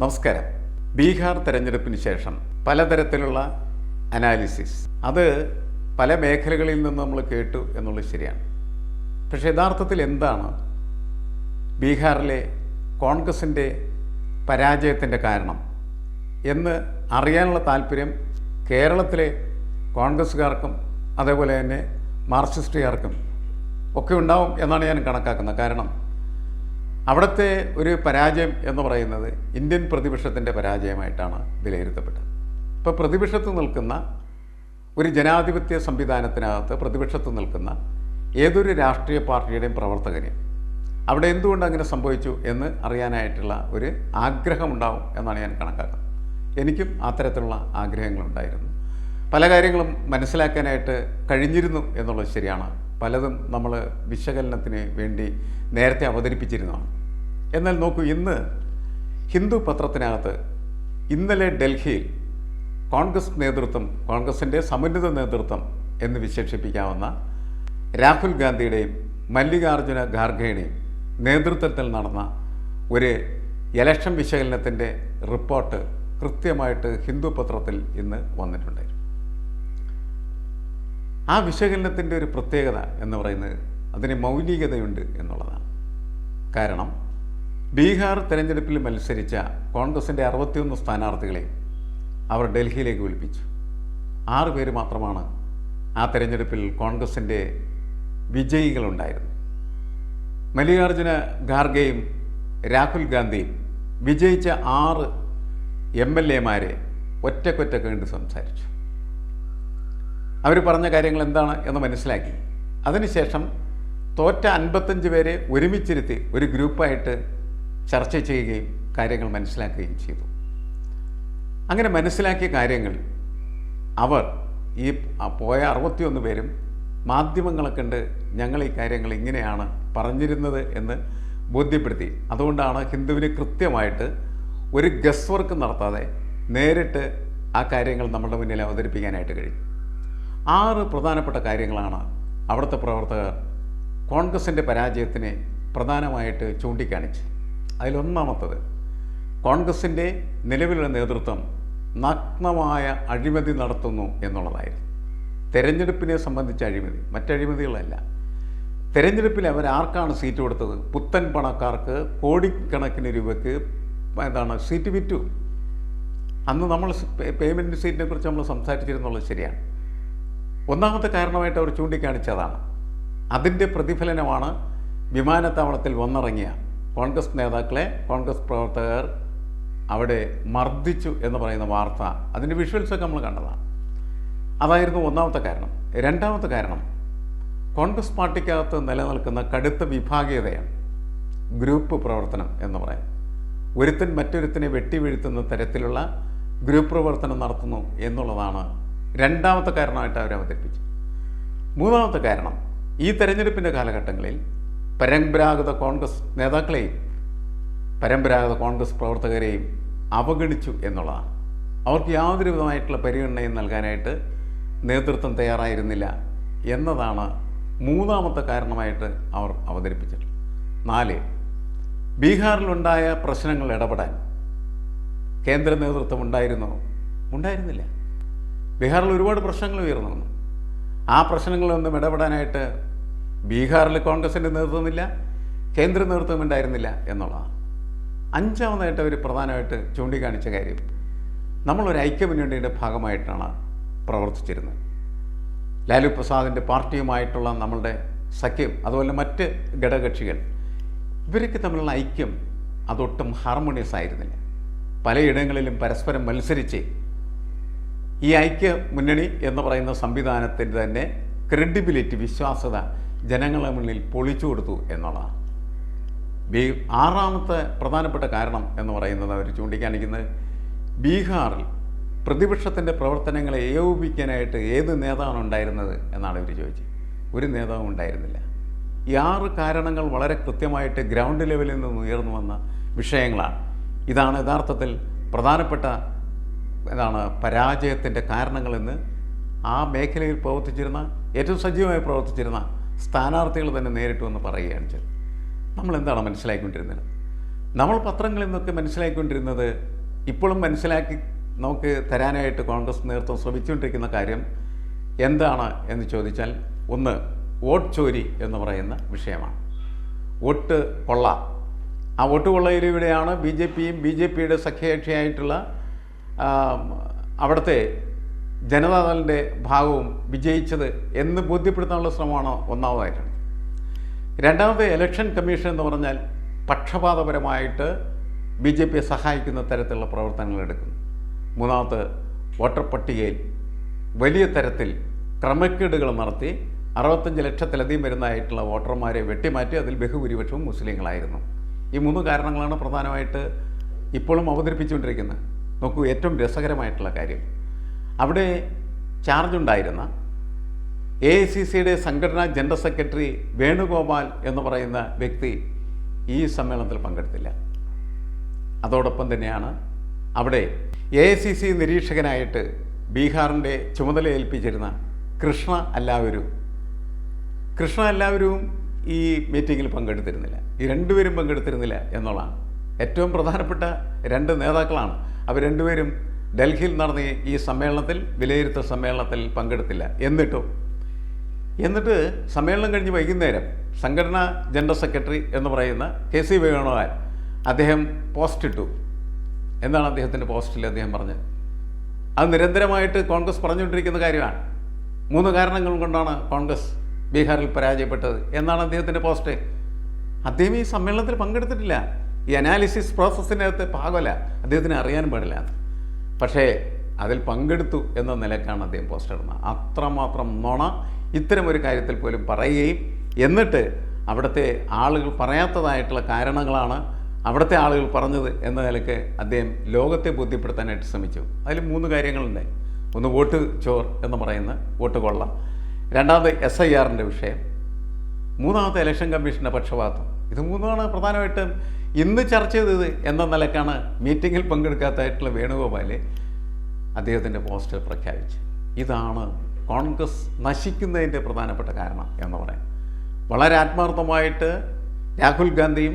നമസ്കാരം. ബീഹാർ തെരഞ്ഞെടുപ്പിന് ശേഷം പലതരത്തിലുള്ള അനാലിസിസ്. അത് പല മേഖലകളിൽ നിന്ന് നമ്മൾ കേട്ടു എന്നുള്ളത് ശരിയാണ്. പക്ഷേ യഥാർത്ഥത്തിൽ എന്താണ് ബീഹാറിലെ കോൺഗ്രസിന്റെ പരാജയത്തിന്റെ കാരണം എന്ന് അറിയാനുള്ള താല്പര്യം കേരളത്തിലെ കോൺഗ്രസ്സുകാർക്കും അതേപോലെ തന്നെ മാർക്സിസ്റ്റുകാർക്കും ഒക്കെ ഉണ്ടാവും എന്നാണ് ഞാൻ കണക്കാക്കുന്നത്. കാരണം അവിടുത്തെ ഒരു പരാജയം എന്ന് പറയുന്നത് ഇന്ത്യൻ പ്രതിപക്ഷത്തിന്റെ പരാജയമായിട്ടാണ് വിലയിരുത്തപ്പെട്ടത്. ഇപ്പോൾ പ്രതിപക്ഷത്ത് നിൽക്കുന്ന ഒരു ജനാധിപത്യ സംവിധാനത്തിനകത്ത് പ്രതിപക്ഷത്ത് നിൽക്കുന്ന ഏതൊരു രാഷ്ട്രീയ പാർട്ടിയുടെയും പ്രവർത്തകരെയും അവിടെ എന്തുകൊണ്ട് അങ്ങനെ സംഭവിച്ചു എന്ന് അറിയാനായിട്ടുള്ള ഒരു ആഗ്രഹമുണ്ടാവും എന്നാണ് ഞാൻ കണക്കാക്കുന്നത്. എനിക്കും അത്തരത്തിലുള്ള ആഗ്രഹങ്ങളുണ്ടായിരുന്നു. പല കാര്യങ്ങളും മനസ്സിലാക്കാനായിട്ട് കഴിഞ്ഞിരുന്നു എന്നുള്ളത് ശരിയാണ്. പലതും നമ്മൾ വിശകലനത്തിന് വേണ്ടി നേരത്തെ അവതരിപ്പിച്ചിരുന്നതാണ്. എന്നാൽ നോക്കൂ ഇന്ന് ഹിന്ദു പത്രത്തിനകത്ത് ഇന്നലെ ഡൽഹിയിൽ കോൺഗ്രസ് നേതൃത്വം കോൺഗ്രസിന്റെ സമുന്നത നേതൃത്വം എന്ന് വിശേഷിപ്പിക്കാവുന്ന രാഹുൽ ഗാന്ധിയുടെയും മല്ലികാർജുന ഖാർഗെയുടെയും നേതൃത്വത്തിൽ നടന്ന ഒരു ഇലക്ഷൻ വിശകലനത്തിന്റെ റിപ്പോർട്ട് കൃത്യമായിട്ട് ഹിന്ദു പത്രത്തിൽ ഇന്ന് വന്നിട്ടുണ്ട് ആ വിശകലനത്തിന്റെ ഒരു പ്രത്യേകത എന്ന് പറയുന്നത് അതിന് മൗലികതയുണ്ട് എന്നുള്ളതാണ്. കാരണം ബീഹാർ തെരഞ്ഞെടുപ്പിൽ മത്സരിച്ച കോൺഗ്രസിന്റെ അറുപത്തിയൊന്ന് സ്ഥാനാർത്ഥികളെ അവർ ഡൽഹിയിലേക്ക് വിളിപ്പിച്ചു. ആറ് പേര് മാത്രമാണ് ആ തെരഞ്ഞെടുപ്പിൽ കോൺഗ്രസിന്റെ വിജയികളുണ്ടായിരുന്നു മല്ലികാർജുന ഖാർഗെയും രാഹുൽ ഗാന്ധിയും വിജയിച്ച ആറ് എം എൽ എമാരെ ഒറ്റക്കൊറ്റക്ക് കണ്ട് സംസാരിച്ചു. അവർ പറഞ്ഞ കാര്യങ്ങൾ എന്താണ് എന്ന് മനസ്സിലാക്കി. അതിനുശേഷം തോറ്റ അൻപത്തഞ്ച് പേരെ ഒരുമിച്ചിരുത്തി ഒരു ഗ്രൂപ്പായിട്ട് ചർച്ച ചെയ്യുകയും കാര്യങ്ങൾ മനസ്സിലാക്കുകയും ചെയ്തു. അങ്ങനെ മനസ്സിലാക്കിയ കാര്യങ്ങൾ അവർ ഈ പോയ അറുപത്തിയൊന്ന് പേരും മാധ്യമങ്ങളെ കണ്ട് ഞങ്ങൾ ഈ കാര്യങ്ങൾ ഇങ്ങനെയാണ് പറഞ്ഞിരുന്നത് എന്ന് ബോധ്യപ്പെടുത്തി. അതുകൊണ്ടാണ് ഹിന്ദുവിന് കൃത്യമായിട്ട് ഒരു ഗസ് വർക്ക് നടത്താതെ നേരിട്ട് ആ കാര്യങ്ങൾ നമ്മുടെ മുന്നിൽ അവതരിപ്പിക്കാനായിട്ട് കഴിയും. ആറ് പ്രധാനപ്പെട്ട കാര്യങ്ങളാണ് അവിടുത്തെ പ്രവർത്തകർ കോൺഗ്രസിന്റെ പരാജയത്തിനെ പ്രധാനമായിട്ട് ചൂണ്ടിക്കാണിച്ച് അതിലൊന്നാമത്തത് കോൺഗ്രസിന്റെ നിലവിലുള്ള നേതൃത്വം നഗ്നമായ അഴിമതി നടത്തുന്നു എന്നുള്ളതായിരുന്നു. തെരഞ്ഞെടുപ്പിനെ സംബന്ധിച്ച അഴിമതി മറ്റഴിമതികളല്ല. തെരഞ്ഞെടുപ്പിൽ അവർ ആർക്കാണ് സീറ്റ് കൊടുത്തത്? പുത്തൻ പണക്കാർക്ക് കോടിക്കണക്കിന് രൂപയ്ക്ക് എന്താണ് സീറ്റ് വിറ്റു. അന്ന് നമ്മൾ പേയ്മെന്റ് സീറ്റിനെ കുറിച്ച് നമ്മൾ സംസാരിച്ചിരുന്നുള്ളത് ശരിയാണ്. ഒന്നാമത്തെ കാരണമായിട്ട് അവർ ചൂണ്ടിക്കാണിച്ചതാണ്. അതിന്റെ പ്രതിഫലനമാണ് വിമാനത്താവളത്തിൽ വന്നിറങ്ങിയ കോൺഗ്രസ് നേതാക്കളെ കോൺഗ്രസ് പ്രവർത്തകർ അവിടെ മർദ്ദിച്ചു എന്ന് പറയുന്ന വാർത്ത അതിന്റെ വിഷ്വൽസൊക്കെ നമ്മൾ കണ്ടതാണ്. അതായിരുന്നു ഒന്നാമത്തെ കാരണം. രണ്ടാമത്തെ കാരണം കോൺഗ്രസ് പാർട്ടിക്കകത്ത് നിലനിൽക്കുന്ന കടുത്ത വിഭാഗീയതയാണ് ഗ്രൂപ്പ് പ്രവർത്തനം എന്ന് പറയാം. ഒരുത്തൻ മറ്റൊരുത്തനെ വെട്ടിവീഴ്ത്തുന്ന തരത്തിലുള്ള ഗ്രൂപ്പ് പ്രവർത്തനം നടത്തുന്നു എന്നുള്ളതാണ് രണ്ടാമത്തെ കാരണമായിട്ട് അവർ അവതരിപ്പിച്ചു മൂന്നാമത്തെ കാരണം ഈ തെരഞ്ഞെടുപ്പിന്റെ കാലഘട്ടങ്ങളിൽ പരമ്പരാഗത കോൺഗ്രസ് നേതാക്കളെയും പരമ്പരാഗത കോൺഗ്രസ് പ്രവർത്തകരെയും അവഗണിച്ചു എന്നുള്ളതാണ്. അവർക്ക് യാതൊരു വിധമായിട്ടുള്ള പരിഗണനയും നൽകാനായിട്ട് നേതൃത്വം തയ്യാറായിരുന്നില്ല എന്നതാണ് മൂന്നാമത്തെ കാരണമായിട്ട് അവർ അവതരിപ്പിച്ചിട്ടുള്ളത്. നാല് ബീഹാറിലുണ്ടായ പ്രശ്നങ്ങൾ ഇടപെടാൻ കേന്ദ്ര നേതൃത്വം ഉണ്ടായിരുന്നോ? ഉണ്ടായിരുന്നില്ല. ബീഹാറിൽ ഒരുപാട് പ്രശ്നങ്ങൾ ഉയർന്നു ആ പ്രശ്നങ്ങളൊന്നും ഇടപെടാനായിട്ട് ബീഹാറിൽ കോൺഗ്രസിന്റെ നേതൃത്വമില്ല കേന്ദ്ര നേതൃത്വം ഉണ്ടായിരുന്നില്ല എന്നുള്ളതാണ്. അഞ്ചാമതായിട്ട് അവർ പ്രധാനമായിട്ട് ചൂണ്ടിക്കാണിച്ച കാര്യം നമ്മളൊരു ഐക്യമുന്നണിയുടെ ഭാഗമായിട്ടാണ് പ്രവർത്തിച്ചിരുന്നത്. ലാലു പ്രസാദിന്റെ പാർട്ടിയുമായിട്ടുള്ള നമ്മളുടെ സഖ്യം അതുപോലെ മറ്റ് ഘടകകക്ഷികൾ ഇവരൊക്കെ തമ്മിലുള്ള ഐക്യം അതൊട്ടും ഹാർമോണിയസ് ആയിരുന്നില്ല. പലയിടങ്ങളിലും പരസ്പരം മത്സരിച്ച് ഈ ഐക്യ മുന്നണി എന്ന് പറയുന്ന സംവിധാനത്തിന്റെ തന്നെ ക്രെഡിബിലിറ്റി വിശ്വാസത ജനങ്ങളുടെ മുന്നിൽ പൊളിച്ചു കൊടുത്തു എന്നുള്ളതാണ് ബീ ആറാമത്തെ പ്രധാനപ്പെട്ട കാരണം എന്ന് പറയുന്നത് അവർ ചൂണ്ടിക്കാണിക്കുന്നത് ബീഹാറിൽ പ്രതിപക്ഷത്തിന്റെ പ്രവർത്തനങ്ങളെ ഏകോപിപ്പിക്കാനായിട്ട് ഏത് നേതാവാണ് ഉണ്ടായിരുന്നത് എന്നാണ് ഇവർ ചോദിച്ചത്. ഒരു നേതാവും ഉണ്ടായിരുന്നില്ല. ഈ ആറ് കാരണങ്ങൾ വളരെ കൃത്യമായിട്ട് ഗ്രൗണ്ട് ലെവലിൽ നിന്ന് ഉയർന്നു വന്ന വിഷയങ്ങളാണ്. ഇതാണ് യഥാർത്ഥത്തിൽ പ്രധാനപ്പെട്ട എന്താണ് പരാജയത്തിന്റെ കാരണങ്ങളെന്ന് ആ മേഖലയിൽ പ്രവർത്തിച്ചിരുന്ന ഏറ്റവും സജീവമായി പ്രവർത്തിച്ചിരുന്ന സ്ഥാനാർത്ഥികൾ തന്നെ നേരിട്ട് വന്ന് പറയുകയാണ് ചെയ്തത് നമ്മൾ എന്താണ് മനസ്സിലാക്കിക്കൊണ്ടിരുന്നത് നമ്മൾ പത്രങ്ങളിൽ നിന്നൊക്കെ മനസ്സിലാക്കിക്കൊണ്ടിരുന്നത് ഇപ്പോഴും മനസ്സിലാക്കി നമുക്ക് തരാനായിട്ട് കോൺഗ്രസ് നേതൃത്വം ശ്രമിച്ചുകൊണ്ടിരിക്കുന്ന കാര്യം എന്താണ് എന്ന് ചോദിച്ചാൽ ഒന്ന് വോട്ട് ചോരി എന്ന് പറയുന്ന വിഷയമാണ്. വോട്ട് കൊള്ള. ആ വോട്ട് കൊള്ളയിലൂടെയാണ് ബി ജെ പിയും ബി ജെ പിയുടെ സഖ്യകക്ഷിയായിട്ടുള്ള അവിടുത്തെ ജനതാദളിന്റെ ഭാഗവും വിജയിച്ചത് എന്ന് ബോധ്യപ്പെടുത്താനുള്ള ശ്രമമാണ് ഒന്നാമതായിട്ട് രണ്ടാമത് ഇലക്ഷൻ കമ്മീഷൻ എന്ന് പറഞ്ഞാൽ പക്ഷപാതപരമായിട്ട് ബി ജെ പിയെ സഹായിക്കുന്ന തരത്തിലുള്ള പ്രവർത്തനങ്ങൾ എടുക്കുന്നു. മൂന്നാമത് വോട്ടർ പട്ടികയിൽ വലിയ തരത്തിൽ ക്രമക്കേടുകൾ നടത്തി അറുപത്തഞ്ച് ലക്ഷത്തിലധികം വരുന്നതായിട്ടുള്ള വോട്ടർമാരെ വെട്ടിമാറ്റി അതിൽ ബഹുഭൂരിപക്ഷവും മുസ്ലിങ്ങളായിരുന്നു. ഈ മൂന്ന് കാരണങ്ങളാണ് പ്രധാനമായിട്ട് ഇപ്പോഴും അവതരിപ്പിച്ചുകൊണ്ടിരിക്കുന്നത്. നോക്കൂ ഏറ്റവും രസകരമായിട്ടുള്ള കാര്യം. അവിടെ ചാർജ് ഉണ്ടായിരുന്ന എ ഐ സി സിയുടെ സംഘടനാ ജനറൽ സെക്രട്ടറി വേണുഗോപാൽ എന്ന് പറയുന്ന വ്യക്തി ഈ സമ്മേളനത്തിൽ പങ്കെടുത്തില്ല. അതോടൊപ്പം തന്നെയാണ് അവിടെ എ ഐ സി സി നിരീക്ഷകനായിട്ട് ബീഹാറിന്റെ ചുമതല ഏൽപ്പിച്ചിരുന്ന കൃഷ്ണ എല്ലാവരും കൃഷ്ണ എല്ലാവരും ഈ മീറ്റിങ്ങിൽ പങ്കെടുത്തിരുന്നില്ല. ഈ രണ്ടുപേരും പങ്കെടുത്തിരുന്നില്ല എന്നുള്ളതാണ്. ഏറ്റവും പ്രധാനപ്പെട്ട രണ്ട് നേതാക്കളാണ്. അവർ രണ്ടുപേരും ഡൽഹിയിൽ നടന്ന ഈ- സമ്മേളനത്തിൽ വിലയിരുത്തൽ സമ്മേളനത്തിൽ പങ്കെടുത്തില്ല. എന്നിട്ടും എന്നിട്ട് സമ്മേളനം കഴിഞ്ഞ് വൈകുന്നേരം സംഘടനാ ജനറൽ സെക്രട്ടറി എന്ന് പറയുന്ന കെ സി വേണുഗോപാൽ അദ്ദേഹം പോസ്റ്റ് ഇട്ടു എന്താണ് അദ്ദേഹത്തിന്റെ പോസ്റ്റിൽ അദ്ദേഹം പറഞ്ഞത്? അത് നിരന്തരമായിട്ട് കോൺഗ്രസ് പറഞ്ഞുകൊണ്ടിരിക്കുന്ന കാര്യമാണ്. മൂന്ന് കാരണങ്ങൾ കൊണ്ടാണ് കോൺഗ്രസ് ബീഹാറിൽ പരാജയപ്പെട്ടത്. എന്നാണ് അദ്ദേഹത്തിന്റെ പോസ്റ്റ്. അദ്ദേഹം ഈ സമ്മേളനത്തിൽ പങ്കെടുത്തിട്ടില്ല. ഈ അനാലിസിസ് പ്രോസസ്സിനകത്ത് ഭാഗമല്ല അദ്ദേഹത്തിന് അറിയാനും പാടില്ല. പക്ഷേ അതിൽ പങ്കെടുത്തു എന്ന നിലക്കാണ് അദ്ദേഹം പോസ്റ്റ് ഇടുന്നത്. അത്രമാത്രം നുണ ഇത്തരം ഒരു കാര്യത്തിൽ പോലും പറയുകയും എന്നിട്ട് അവിടുത്തെ ആളുകൾ പറയാത്തതായിട്ടുള്ള കാരണങ്ങളാണ് അവിടുത്തെ ആളുകൾ പറഞ്ഞത് എന്ന നിലയ്ക്ക് അദ്ദേഹം ലോകത്തെ ബോധ്യപ്പെടുത്താനായിട്ട് ശ്രമിച്ചു. അതിൽ മൂന്ന് കാര്യങ്ങളുണ്ട്. ഒന്ന് വോട്ട് ചോർ എന്ന് പറയുന്ന വോട്ട് കൊള്ള. രണ്ടാമത് എസ് ഐ ആറിന്റെ വിഷയം. മൂന്നാമത്തെ ഇലക്ഷൻ കമ്മീഷന്റെ പക്ഷപാതം. ഇത് മൂന്നാണ് പ്രധാനമായിട്ടും ഇന്ന് ചർച്ച ചെയ്തത് എന്ന നിലക്കാണ് മീറ്റിങ്ങിൽ പങ്കെടുക്കാത്തതായിട്ടുള്ള വേണുഗോപാൽ അദ്ദേഹത്തിന്റെ പോസ്റ്റർ പ്രഖ്യാപിച്ചു. ഇതാണ് കോൺഗ്രസ് നശിക്കുന്നതിന്റെ പ്രധാനപ്പെട്ട കാരണം എന്ന് പറയാം. വളരെ ആത്മാർത്ഥമായിട്ട് രാഹുൽ ഗാന്ധിയും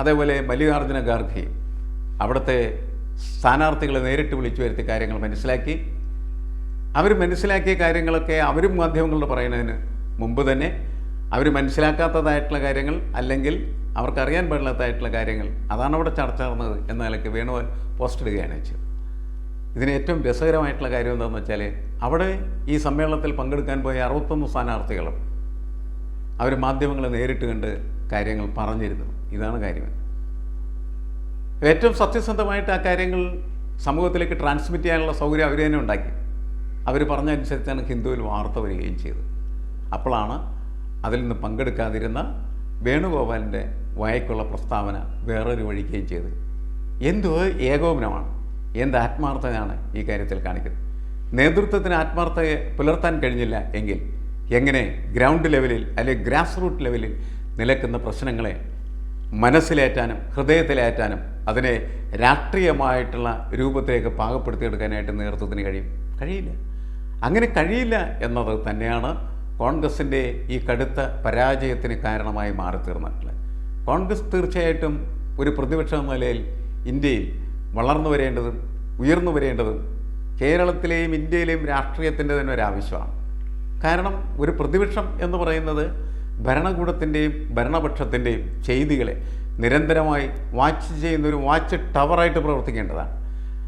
അതേപോലെ മല്ലികാർജുന ഖാർഗെയും അവിടുത്തെ സ്ഥാനാർത്ഥികളെ നേരിട്ട് വിളിച്ചു വരുത്തി കാര്യങ്ങൾ മനസ്സിലാക്കി. അവർ മനസ്സിലാക്കിയ കാര്യങ്ങളൊക്കെ അവരും മാധ്യമങ്ങളോട് പറയുന്നതിന് മുമ്പ് തന്നെ അവർ മനസ്സിലാക്കാത്തതായിട്ടുള്ള കാര്യങ്ങൾ അല്ലെങ്കിൽ അവർക്കറിയാൻ പാടില്ലാത്തതായിട്ടുള്ള കാര്യങ്ങൾ. അതാണ് അവിടെ ചർച്ച നടന്നത് എന്ന നിലയ്ക്ക് വേണുവാൻ പോസ്റ്റ് ഇടുകയാണ് ചെയ്തത് ഇതിന് ഏറ്റവും രസകരമായിട്ടുള്ള കാര്യം എന്താണെന്ന് വെച്ചാൽ അവിടെ ഈ സമ്മേളനത്തിൽ പങ്കെടുക്കാൻ പോയ അറുപത്തൊന്ന് സ്ഥാനാർത്ഥികളും അവർ മാധ്യമങ്ങളെ നേരിട്ട് കണ്ട് കാര്യങ്ങൾ പറഞ്ഞിരുന്നു. ഇതാണ് കാര്യം. ഏറ്റവും സത്യസന്ധമായിട്ട് ആ കാര്യങ്ങൾ സമൂഹത്തിലേക്ക് ട്രാൻസ്മിറ്റ് ചെയ്യാനുള്ള സൗകര്യം അവർ തന്നെ ഉണ്ടാക്കി. അവർ പറഞ്ഞ അനുസരിച്ചാണ് ഹിന്ദുവിൽ വാർത്ത വരികയും ചെയ്തത്. അപ്പോഴാണ് അതിൽ നിന്ന് പങ്കെടുക്കാതിരുന്ന വേണുഗോപാലിന്റെ വായിക്കുള്ള പ്രസ്താവന വേറൊരു വഴിക്കുകയും ചെയ്തു. എന്തോ? ഏകോപനമാണ്. എന്ത് ആത്മാർത്ഥതയാണ് ഈ കാര്യത്തിൽ കാണിക്കുന്നത്? നേതൃത്വത്തിന് ആത്മാർത്ഥത പുലർത്താൻ കഴിഞ്ഞില്ല എങ്കിൽ എങ്ങനെ ഗ്രൗണ്ട് ലെവലിൽ അല്ലെങ്കിൽ ഗ്രാസ് റൂട്ട് ലെവലിൽ നിലക്കുന്ന പ്രശ്നങ്ങളെ മനസ്സിലേറ്റാനും ഹൃദയത്തിലേറ്റാനും അതിനെ രാഷ്ട്രീയമായിട്ടുള്ള രൂപത്തിലേക്ക് പാകപ്പെടുത്തിയെടുക്കാനായിട്ട് നേതൃത്വത്തിന് കഴിയും? കഴിയില്ല. അങ്ങനെ കഴിയില്ല എന്നത് തന്നെയാണ് കോൺഗ്രസിന്റെ ഈ കടുത്ത പരാജയത്തിന് കാരണമായി മാറി തീർന്നിട്ടില്ല കോൺഗ്രസ് തീർച്ചയായിട്ടും ഒരു പ്രതിപക്ഷ നിലയിൽ ഇന്ത്യയിൽ വളർന്നു വരേണ്ടതും ഉയർന്നു വരേണ്ടതും കേരളത്തിലെയും ഇന്ത്യയിലെയും രാഷ്ട്രീയത്തിന്റെ തന്നെ ഒരു ആവശ്യമാണ്. കാരണം ഒരു പ്രതിപക്ഷം എന്ന് പറയുന്നത് ഭരണകൂടത്തിന്റെയും ഭരണപക്ഷത്തിന്റെയും ചെയ്തികളെ നിരന്തരമായി വാച്ച് ചെയ്യുന്ന ഒരു വാച്ച് ടവറായിട്ട് പ്രവർത്തിക്കേണ്ടതാണ്.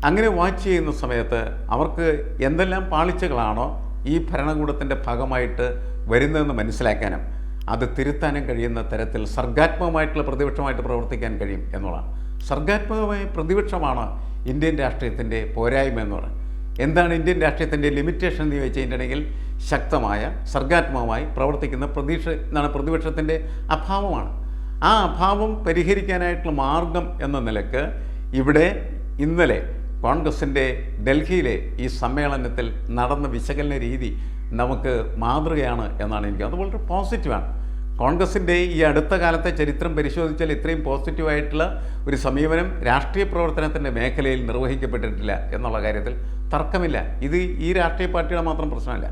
അങ്ങനെ വാച്ച് ചെയ്യുന്ന സമയത്ത് അവർക്ക് എന്തെല്ലാം പാളിച്ചകളാണോ ഈ ഭരണകൂടത്തിന്റെ ഭാഗമായിട്ട് വരുന്നതെന്ന് മനസ്സിലാക്കാനും അത് തിരുത്താനും കഴിയുന്ന തരത്തിൽ സർഗാത്മകമായിട്ടുള്ള പ്രതിപക്ഷമായിട്ട് പ്രവർത്തിക്കാൻ കഴിയും എന്നുള്ളതാണ്. സർഗാത്മകമായ പ്രതിപക്ഷമാണ് ഇന്ത്യൻ രാഷ്ട്രീയത്തിന്റെ പോരായ്മ എന്ന് പറയുന്നത്. എന്താണ് ഇന്ത്യൻ രാഷ്ട്രീയത്തിന്റെ ലിമിറ്റേഷൻ എന്ന് ചോദിച്ചിട്ടുണ്ടെങ്കിൽ ശക്തമായ സർഗാത്മകമായി പ്രവർത്തിക്കുന്ന പ്രതീക്ഷ എന്നാണ് പ്രതിപക്ഷത്തിന്റെ അഭാവമാണ്. ആ അഭാവം പരിഹരിക്കാനായിട്ടുള്ള മാർഗം എന്ന നിലയ്ക്ക് ഇവിടെ ഇന്നലെ കോൺഗ്രസിന്റെ ഡൽഹിയിലെ ഈ സമ്മേളനത്തിൽ നടന്ന വിശകലന രീതി നമുക്ക് മാതൃകയാണ് എന്നാണ് എനിക്ക് അത് വളരെ പോസിറ്റീവാണ് കോൺഗ്രസിന്റെ ഈ അടുത്ത കാലത്തെ ചരിത്രം പരിശോധിച്ചാൽ ഇത്രയും പോസിറ്റീവായിട്ടുള്ള ഒരു സമീപനം രാഷ്ട്രീയ പ്രവർത്തനത്തിന്റെ മേഖലയിൽ നിർവഹിക്കപ്പെട്ടിട്ടില്ല എന്നുള്ള കാര്യത്തിൽ തർക്കമില്ല. ഇത് ഈ രാഷ്ട്രീയ പാർട്ടിയുടെ മാത്രം പ്രശ്നമല്ല.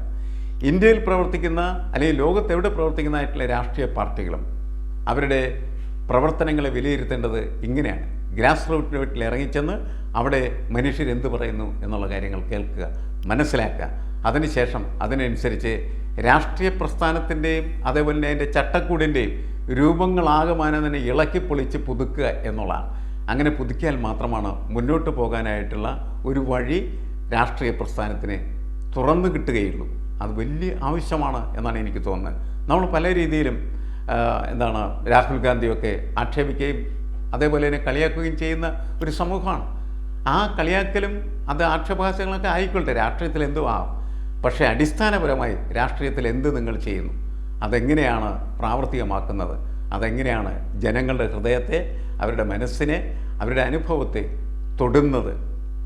ഇന്ത്യയിൽ പ്രവർത്തിക്കുന്ന അല്ലെങ്കിൽ ലോകത്തെവിടെ പ്രവർത്തിക്കുന്നതായിട്ടുള്ള രാഷ്ട്രീയ പാർട്ടികളും അവരുടെ പ്രവർത്തനങ്ങളെ വിലയിരുത്തേണ്ടത് ഇങ്ങനെയാണ്. ഗ്രാസ് റൂട്ട് വീട്ടിൽ ഇറങ്ങിച്ചെന്ന് അവിടെ മനുഷ്യർ എന്ത് പറയുന്നു എന്നുള്ള കാര്യങ്ങൾ കേൾക്കുക മനസ്സിലാക്കുക. അതിനുശേഷം അതിനനുസരിച്ച് രാഷ്ട്രീയ പ്രസ്ഥാനത്തിന്റെയും അതേപോലെ തന്നെ അതിന്റെ ചട്ടക്കൂടിന്റെയും രൂപങ്ങളാകമാനം തന്നെ ഇളക്കി പൊളിച്ച് പുതുക്കുക എന്നുള്ളതാണ്. അങ്ങനെ പുതുക്കിയാൽ മാത്രമാണ് മുന്നോട്ട് പോകാനായിട്ടുള്ള ഒരു വഴി രാഷ്ട്രീയ പ്രസ്ഥാനത്തിന് തുറന്നു കിട്ടുകയുള്ളൂ. അത് വലിയ ആവശ്യമാണ് എന്നാണ് എനിക്ക് തോന്നുന്നത്. നമ്മൾ പല രീതിയിലും എന്താണ് രാഹുൽ ഗാന്ധിയൊക്കെ ആക്ഷേപിക്കുകയും അതേപോലെ തന്നെ കളിയാക്കുകയും ചെയ്യുന്ന ഒരു സമൂഹമാണ്. ആ കളിയാക്കലും അത് ആക്ഷേപഹാസ്യങ്ങളൊക്കെ ആയിക്കൊള്ളട്ടെ. രാഷ്ട്രീയത്തിൽ എന്തും ആവും. പക്ഷേ അടിസ്ഥാനപരമായി രാഷ്ട്രീയത്തിൽ എന്ത് നിങ്ങൾ ചെയ്യുന്നു? അതെങ്ങനെയാണ് പ്രാവർത്തികമാക്കുന്നത്? അതെങ്ങനെയാണ് ജനങ്ങളുടെ ഹൃദയത്തെ അവരുടെ മനസ്സിനെ അവരുടെ അനുഭവത്തെ തൊടുന്നത്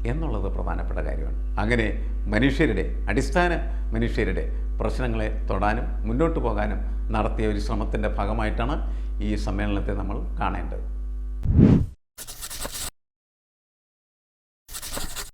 എന്നുള്ളത് പ്രധാനപ്പെട്ട കാര്യമാണ്. അങ്ങനെ മനുഷ്യരുടെ അടിസ്ഥാന മനുഷ്യരുടെ പ്രശ്നങ്ങളെ തൊടാനും മുന്നോട്ട് പോകാനും നടത്തിയ ഒരു ശ്രമത്തിന്റെ ഭാഗമായിട്ടാണ് ഈ സമ്മേളനത്തെ നമ്മൾ കാണേണ്ടത്. you